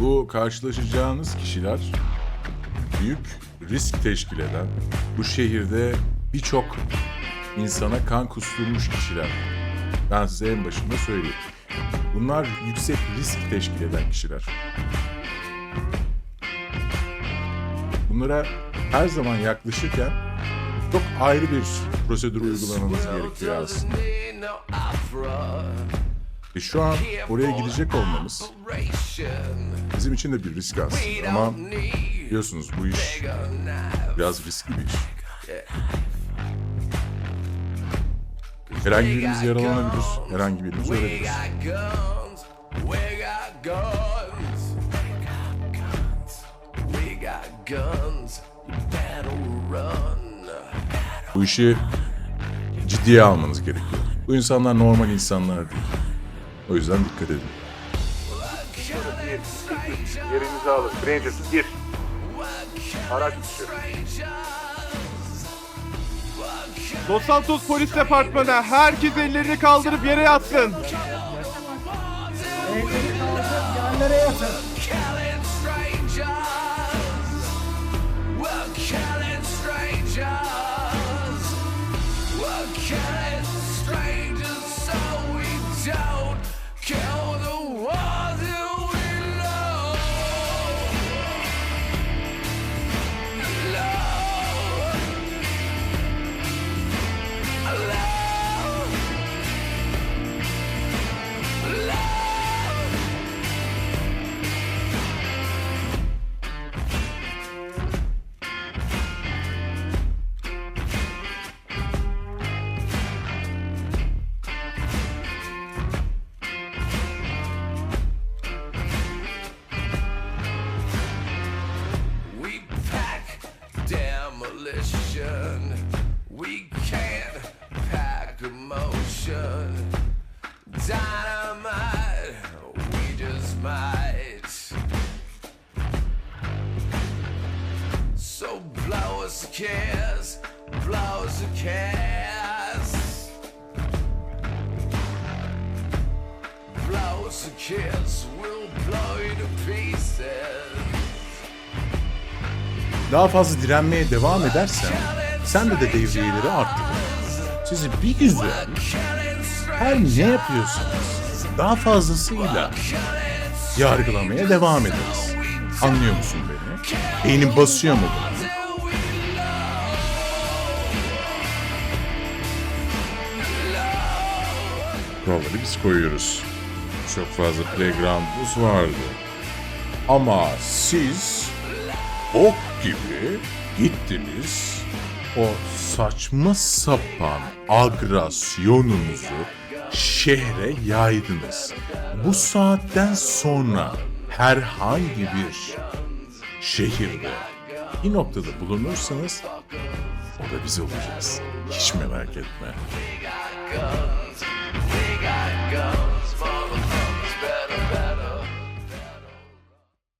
Bu karşılaşacağınız kişiler büyük risk teşkil eden, bu şehirde birçok insana kan kusturmuş kişiler. Ben size en başında söyleyeyim. Bunlar yüksek risk teşkil eden kişiler. Bunlara her zaman yaklaşırken çok ayrı bir prosedür uygulamanız gerekiyor aslında. Ve şu an oraya gidecek olmamız bizim için de bir risk aslında. Ama biliyorsunuz bu iş biraz riskli bir iş. Herhangi birimiz yaralanabilir, herhangi birimiz ölebilir. Bu işi ciddiye almanız gerekiyor. Bu insanlar normal insanlar değil. O yüzden dikkat edin. Yerinizi alın. Ranger gir. Araç dışı. Los Santos Polis Departmanı herkes ellerini kaldırıp yere yatsın. Killing strangers. We can't pack emotion. Dynamite, we just might. So blow us a kiss, blow us a kiss. Blow us a kiss, we'll blow you to pieces. Daha fazla direnmeye devam edersen sen de de devriyeleri arttırır. Sizi bir güzel her ne yapıyorsanız daha fazlasıyla yargılamaya devam ederiz. Anlıyor musun beni? Beynin basıyor mu buna? Kuralları biz koyuyoruz. Çok fazla playground'umuz vardı. Ama siz bok gibi gittiniz. O saçma sapan agresyonunuzu şehre yaydınız. Bu saatten sonra herhangi bir şehirde bir noktada bulunursanız o da biz olacağız. Hiç merak etme.